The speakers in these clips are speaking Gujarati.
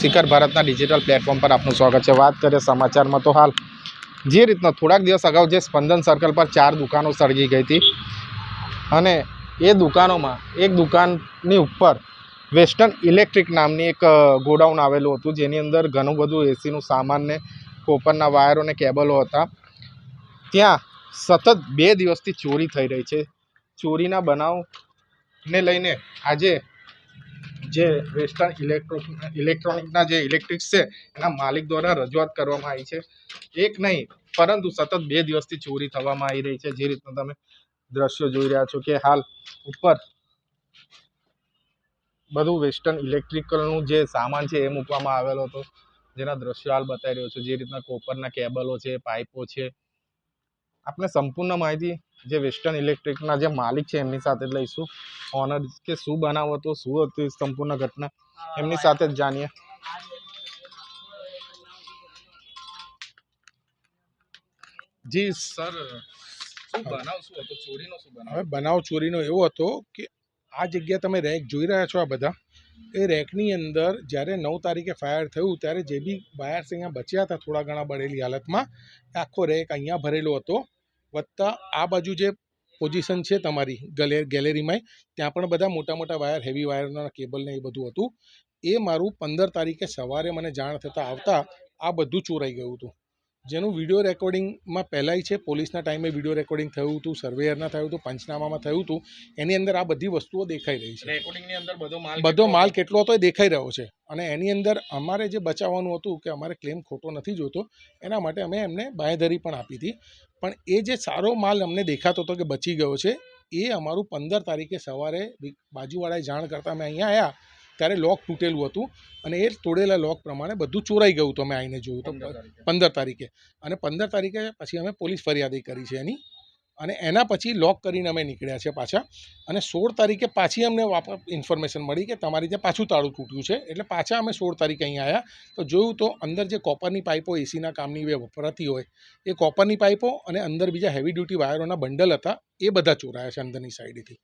શિખર ભારતના ડિજિટલ પ્લેટફોર્મ પર આપનું સ્વાગત છે. વાત કરીએ સમાચારમાં તો હાલ. જે રીતના થોડાક દિવસ અગાઉ જે સ્પંદન સર્કલ પર ચાર દુકાનો સળગી ગઈ હતી અને એ દુકાનોમાં એક દુકાનની ઉપર વેસ્ટર્ન ઇલેક્ટ્રિક નામની એક ગોડાઉન આવેલું હતું. જેની અંદર ઘણું બધું એસીનું સામાન ને કોપરના વાયરો ને કેબલો હતા. ત્યાં સતત બે દિવસથી ચોરી થઈ રહી છે. ચોરીના બનાવને લઈને આજે જે વેસ્ટર્ન ઇલેક્ટ્રો, ઇલેક્ટ્રોનિકના જે ઇલેક્ટ્રિક્સ છે, એના માલિક દ્વારા રજૂઆત કરવામાં આવી છે. એક નહીં, પરંતુ સતત બે દિવસથી ચોરી થવામાં આવી રહી છે. જે રીતના તમે દ્રશ્યો જોઈ રહ્યા છો કે હાલ ઉપર બધું વેસ્ટર્ન ઇલેક્ટ્રિકલનું જે સામાન છે એ મૂકવામાં આવેલો હતો. જેના દ્રશ્યો હાલ બતાવી રહ્યો છું. જે રીતના કોપરના કેબલો છે, પાઇપો છે આપણે સંપૂર્ણ માહિતી જે વેસ્ટર્ન ઇલેક્ટ્રિકના જે માલિક છે એમની સાથે જ લઈશું. ઓનર કે શું બનાવ હતો શું હતી સંપૂર્ણ ઘટના એમની સાથે જ જાણીએ. જી સર શું બનાવ શું હતો? ચોરીનો શું બનાવ? હવે બનાવ ચોરીનો એવો હતો કે આ જગ્યા તમે રેક જોઈ રહ્યા છો આ બધા? એ રેકની અંદર જ્યારે નવ તારીખે ફાયર થયું ત્યારે જે બી બાયર્સ અહીંયા બચ્યા હતા થોડા ઘણા બળેલી હાલતમાં, આખો રેક અહીંયા ભરેલો હતો. વત્તા આ બાજુ જે પોઝિશન છે તમારી ગલે ગેલેરીમાં ત્યાં પણ બધા મોટા મોટા વાયર હેવી વાયરના કેબલને એ બધું હતું. એ મારું પંદર તારીખે સવારે મને જાણ થતાં આવતા આ બધું ચોરાઈ ગયું હતું. જેનું વીડિયો રેકોર્ડિંગમાં પહેલાંય છે પોલીસના ટાઈમે વીડિયો રેકોર્ડિંગ થયું હતું સર્વેયરના થયું હતું પંચનામામાં થયું હતું એની અંદર આ બધી વસ્તુઓ દેખાઈ રહી છે. રેકોર્ડિંગની અંદર બધો માલ બધો માલ કેટલો હતો એ દેખાઈ રહ્યો છે અને એની અંદર અમારે જે બચાવવાનું હતું કે અમારે ક્લેમ ખોટો નથી જોતો એના માટે અમે એમને બાંયધરી પણ આપી હતી. પણ એ જે સારો માલ અમને દેખાતો હતો કે બચી ગયો છે એ અમારું પંદર તારીખે સવારે બાજુવાળાએ જાણ કરતાં અમે અહીંયા આવ્યા ત્યારે લોક તૂટેલું હતું અને એ તોડેલા લોક પ્રમાણે બધું ચોરાઈ ગયું હતું અમે આવીને જોયું તો પંદર તારીખે. અને પંદર તારીખે પછી અમે પોલીસ ફરિયાદી કરી છે એની. અને એના પછી લોક કરીને અમે નીકળ્યા છે પાછા. અને સોળ તારીખે પાછી અમને ઇન્ફોર્મેશન મળી કે તમારી ત્યાં પાછું તાળું તૂટ્યું છે. એટલે પાછા અમે સોળ તારીખે અહીં આવ્યા તો જોયું તો અંદર જે કોપરની પાઇપો એસીના કામની બે વપરાતી હોય એ કોપરની પાઇપો અને અંદર બીજા હેવી ડ્યુટી વાયરોના બંડલ હતા એ બધા ચોરાયા છે અંદરની સાઈડેથી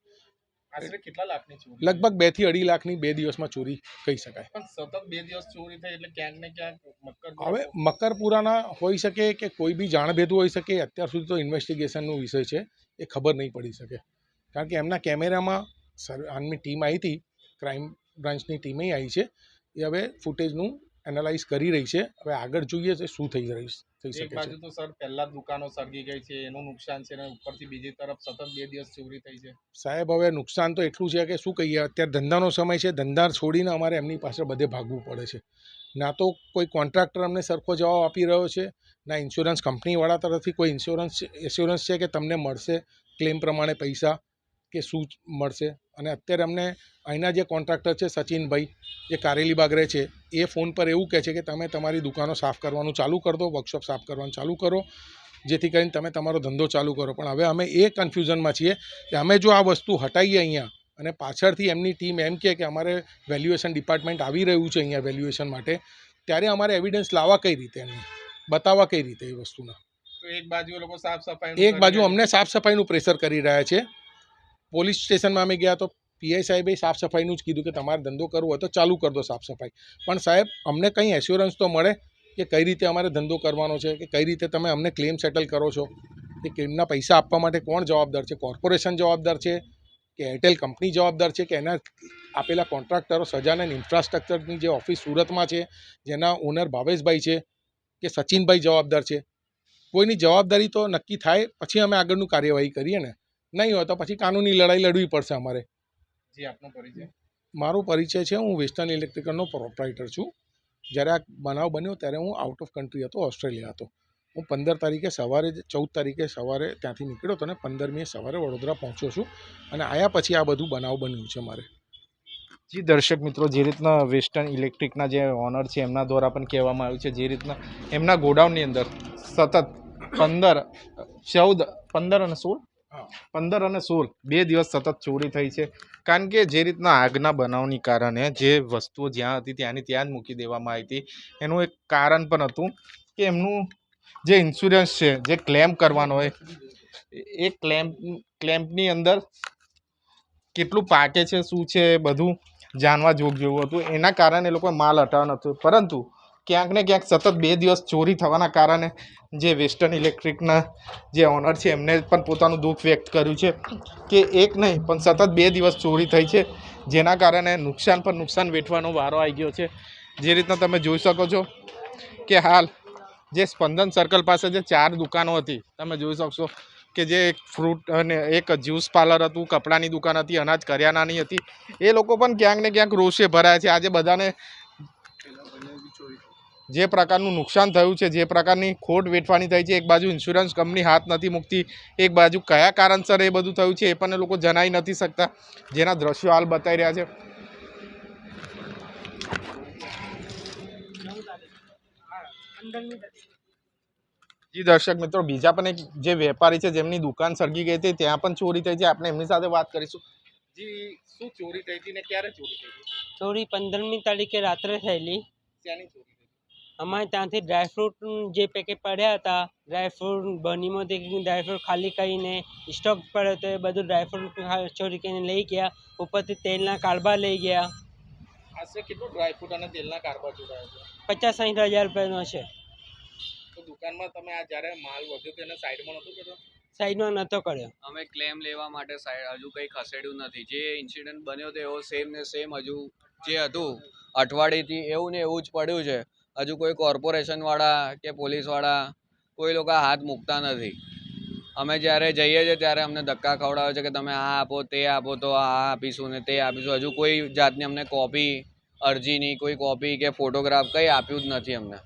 આશરે કેટલા લાખની ચોરી લગભગ બેથી અઢી લાખની બે દિવસમાં ચોરી કહી શકાય. પણ સતત બે દિવસ ચોરી થઈ એટલે ક્યાંક ને ક્યાંક હવે મકરપુરાના હોઈ શકે કે કોઈ બી જાણભેદું હોઈ શકે અત્યાર સુધી તો ઇન્વેસ્ટિગેશનનો વિષય છે એ ખબર નહીં પડી શકે. કારણ કે એમના કેમેરામાં આમની ટીમ આવી હતી ક્રાઇમ બ્રાન્ચની ટીમે આવી છે એ હવે ફૂટેજનું એનાલાઇઝ કરી રહી છે હવે આગળ જોઈએ છે શું થઈ રહી થઈ શકે બાજુ તો સર પહેલા દુકાનો સળગી ગઈ છે એનું નુકસાન છે ને ઉપરથી બીજી તરફ સતત બે દિવસ ચોરી થઈ છે. સાહેબ હવે નુકસાન તો એટલું છે કે શું કહીએ? અત્યારે ધંધાનો સમય છે ધંધા છોડીને અમારે એમની પાસે બધે ભાગવું પડે છે. ના તો કોઈ કોન્ટ્રાક્ટર અમને સરખો જવાબ આપી રહ્યો છે ના ઇન્સ્યોરન્સ કંપનીવાળા તરફથી કોઈ ઇન્સ્યોરન્સ એસ્યોરન્સ છે કે તમને મળશે ક્લેમ પ્રમાણે પૈસા કે શું મળશે? અને અત્યારે અમને અહીંના જે કોન્ટ્રાક્ટર છે સચિનભાઈ જે કારેલી બાગરે છે એ ફોન પર એવું કહે છે કે તમે તમારી દુકાનો સાફ કરવાનું ચાલુ કરી દો વર્કશોપ સાફ કરવાનું ચાલુ કરો જેથી કરીને તમે તમારો ધંધો ચાલુ કરો. પણ હવે અમે એ કન્ફ્યુઝનમાં છીએ કે અમે જો આ વસ્તુ હટાવીએ અહીંયા અને પાછળથી એમની ટીમ એમ કહે કે અમારે વેલ્યુએશન ડિપાર્ટમેન્ટ આવી રહ્યું છે અહીંયા વેલ્યુએશન માટે ત્યારે અમારે એવિડન્સ લાવવા કઈ રીતે એમને? બતાવવા કઈ રીતે એ વસ્તુના? તો એક બાજુ લોકો સાફ સફાઈ એક બાજુ અમને સાફ સફાઈનું પ્રેશર કરી રહ્યા છે. પોલીસ સ્ટેશનમાં અમે ગયા તો પીઆઈ સાહેબે સાફ સફાઈનું જ કીધું કે તમારે ધંધો કરવો હોય તો ચાલુ કરી દો સાફ સફાઈ પણ સાહેબ, અમને કંઈ એશ્યોરન્સ તો મળે કે કઈ રીતે અમારે ધંધો કરવાનો છે, કે કઈ રીતે તમે અમને ક્લેમ સેટલ કરો છો? કે ક્લેમના પૈસા આપવા માટે કોણ જવાબદાર છે? કોર્પોરેશન જવાબદાર છે? કે એરટેલ કંપની જવાબદાર છે? કે એના આપેલા કોન્ટ્રાક્ટરો સજાનંદ ઇન્ફ્રાસ્ટ્રક્ચરની જે ઓફિસ સુરતમાં છે, જેના ઓનર ભાવેશભાઈ છે, કે સચિનભાઈ જવાબદાર છે? કોઈની જવાબદારી તો નક્કી થાય, પછી અમે આગળનું કાર્યવાહી કરીએ ને. નહીં હોય તો પછી કાનૂની લડાઈ લડવી પડશે અમારે. જી આપનો પરિચય. મારો પરિચય છે હું વેસ્ટર્ન ઇલેક્ટ્રિકલનો પ્રોપરાઇટર છું. જ્યારે આ બનાવ બન્યો ત્યારે હું આઉટ ઓફ કન્ટ્રી હતો ઓસ્ટ્રેલિયા હતો. હું પંદર તારીખે સવારે જ- ચૌદ તારીખે સવારે ત્યાંથી નીકળ્યો હતો અને પંદરમીએ સવારે વડોદરા પહોંચ્યો છું અને આયા પછી આ બધું બનાવ બન્યું છે મારે. જી દર્શક મિત્રો જે રીતના વેસ્ટર્ન ઇલેક્ટ્રિકના જે ઓનર છે એમના દ્વારા પણ કહેવામાં આવ્યું છે જે રીતના એમના ગોડાઉનની અંદર સતત પંદર ચૌદ પંદર અને સોળ. પંદર અને સોળ, બે દિવસ સતત ચોરી થઈ છે. કારણ કે જે રીતના આગના બનાવની કારણે જે વસ્તુઓ જ્યાં હતી ત્યાંની ત્યાં જ મૂકી દેવામાં આવી હતી. એનું એક કારણ પણ હતું કે એમનું જે ઇન્સ્યોરન્સ છે, જે ક્લેમ કરવાનો હોય એ ક્લેમ્પ ક્લેમ્પની અંદર કેટલું પાકે છે, શું છે, એ બધું જાણવા જોગ જેવું હતું. એના કારણે એ લોકોએ માલ હટાવવાનો હતો પરંતુ ક્યાંક ને ક્યાંક સતત બે દિવસ ચોરી થવાના કારણે જે વેસ્ટર્ન ઇલેક્ટ્રિકના જે ઓનર છે, એમને પણ પોતાનું દુઃખ વ્યક્ત કર્યું છે કે એક નહીં, પણ સતત બે દિવસ ચોરી થઈ છે, જેના કારણે નુકસાન પર નુકસાન વેઠવાનો વારો આવી ગયો છે. જે રીતના તમે જોઈ શકો છો કે હાલ જે સ્પંદન સર્કલ પાસે જે ચાર દુકાનો હતી, તમે જોઈ શકશો કે જે એક ફ્રૂટ અને એક જ્યુસ પાર્લર હતું, કપડાની દુકાન હતી, અનાજ કરિયાણાની હતી, એ લોકો પણ ક્યાંક ને ક્યાંક રોષે ભરાયા છે. આજે બધાને જે પ્રકારનું નુકસાન થયું છે જે પ્રકારની ખોટ વેઠવાની થઈ છે એક બાજુ ઇન્સ્યોરન્સ કંપની હાથ નથી મૂકતી એક બાજુ કયા કારણસર એ બધું થયું છે એ પણ લોકો જણાવી નથી શકતા જેના દ્રશ્યો હાલ બતાવી રહ્યા છે. જી દર્શક મિત્રો બીજા પણ એક જે વેપારી છે જેમની દુકાન સળગી ગઈ હતી ત્યાં પણ ચોરી થઈ છે આપણે એમની સાથે વાત કરીશું. જી શું ચોરી થઈ હતી ને ક્યારે ચોરી થઈ હતી? ચોરી પંદરમી તારીખે રાત્રે થયેલી. ત્યાંની ચોરી? અમારે ત્યાંથી ડ્રાયફ્રૂટ જે પેકેટ પડ્યા હતા ડ્રાયફ્રૂટ બનીમાંથી ડ્રાયફ્રૂટ ખાલી કરીને સ્ટોક પડ્યો તો એ બધું ડ્રાયફ્રૂટ ચોરી કરીને લઈ ગયા. ઉપરથી તેલના કારબા લઈ ગયા. આશરે કેટલું ડ્રાયફ્રૂટ અને તેલના કારબા જોડાયો છે? પચાસ સાઠ હજાર રૂપિયાનો છે. તો દુકાનમાં તમે આ જ્યારે માલ વધ્યો તેને સાઈડમાં નહોતું કર્યો? સાઈડમાં નહોતો કર્યો. અમે ક્લેમ લેવા માટે સાઈડ હજુ કંઈ ખસેડ્યું નથી. જે ઇન્સિડન્ટ બન્યો હતો એવો સેમ ને સેમ હજુ જે હતું અઠવાડિયેથી એવું ને એવું જ પડ્યું છે. હજુ કોઈ કોર્પોરેશનવાળા કે પોલીસવાળા કોઈ લોકો હાથ મૂકતા નથી. અમે જ્યારે જઈએ છીએ ત્યારે અમને ધક્કા ખવડાવે છે કે તમે આ આપો, તે આપો, તો આ આપીશું ને તે આપીશું. હજુ કોઈ જાતની અમને કોપી અરજીની, કોઈ કોપી કે ફોટોગ્રાફ કંઈ આપ્યું જ નથી અમને.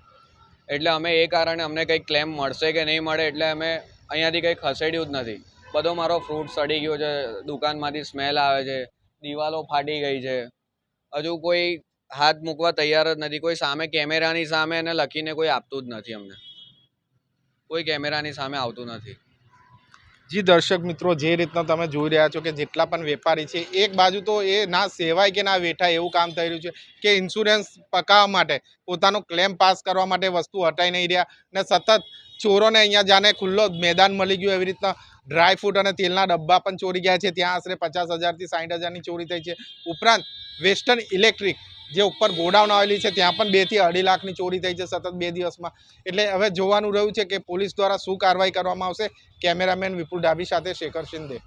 એટલે અમે એ કારણે અમને કંઈક ક્લેમ મળશે કે નહીં મળે એટલે અમે અહીંયાથી કંઈ ખસેડ્યું જ નથી. બધો મારો ફ્રૂટ સડી ગયો છે, દુકાનમાંથી સ્મેલ આવે છે, દિવાલો ફાટી ગઈ છે. હજુ કોઈ હાથ મૂકવા તૈયાર જ નથી. કોઈ સામે કેમેરાની સામે એને લખીને કોઈ આપતું જ નથી અમને. કોઈ કેમેરાની સામે આવતું નથી. જી, દર્શક મિત્રો, જે રીતના તમે જોઈ રહ્યા છો કે જેટલા પણ વેપારી છે, એક બાજુ તો એ ના સેવાય કે ના વેઠાય એવું કામ થઈ રહ્યું છે કે ઇન્સ્યોરન્સ પકાવવા માટે, પોતાનો ક્લેમ પાસ કરવા માટે વસ્તુ હટાઈ નહીં રહ્યા ને સતત ચોરોને અહીંયા જાણે ખુલ્લો મેદાન મળી ગયું એવી રીતના ડ્રાયફ્રૂટ અને તેલના ડબ્બા પણ ચોરી ગયા છે. ત્યાં આશરે પચાસ હજારથી સાઠ હજારની ચોરી થઈ છે. ઉપરાંત વેસ્ટર્ન ઇલેક્ટ્રિક જે ઉપર ગોડાઉન આવેલી છે, ત્યાં પણ બેથી અઢી લાખની ચોરી થઈ છે સતત બે દિવસમાં. એટલે હવે જોવાનું રહ્યું છે કે પોલીસ દ્વારા શું કાર્યવાહી કરવામાં આવશે. કેમેરામેન વિપુલ ડાબી સાથે શેખર શિંદે.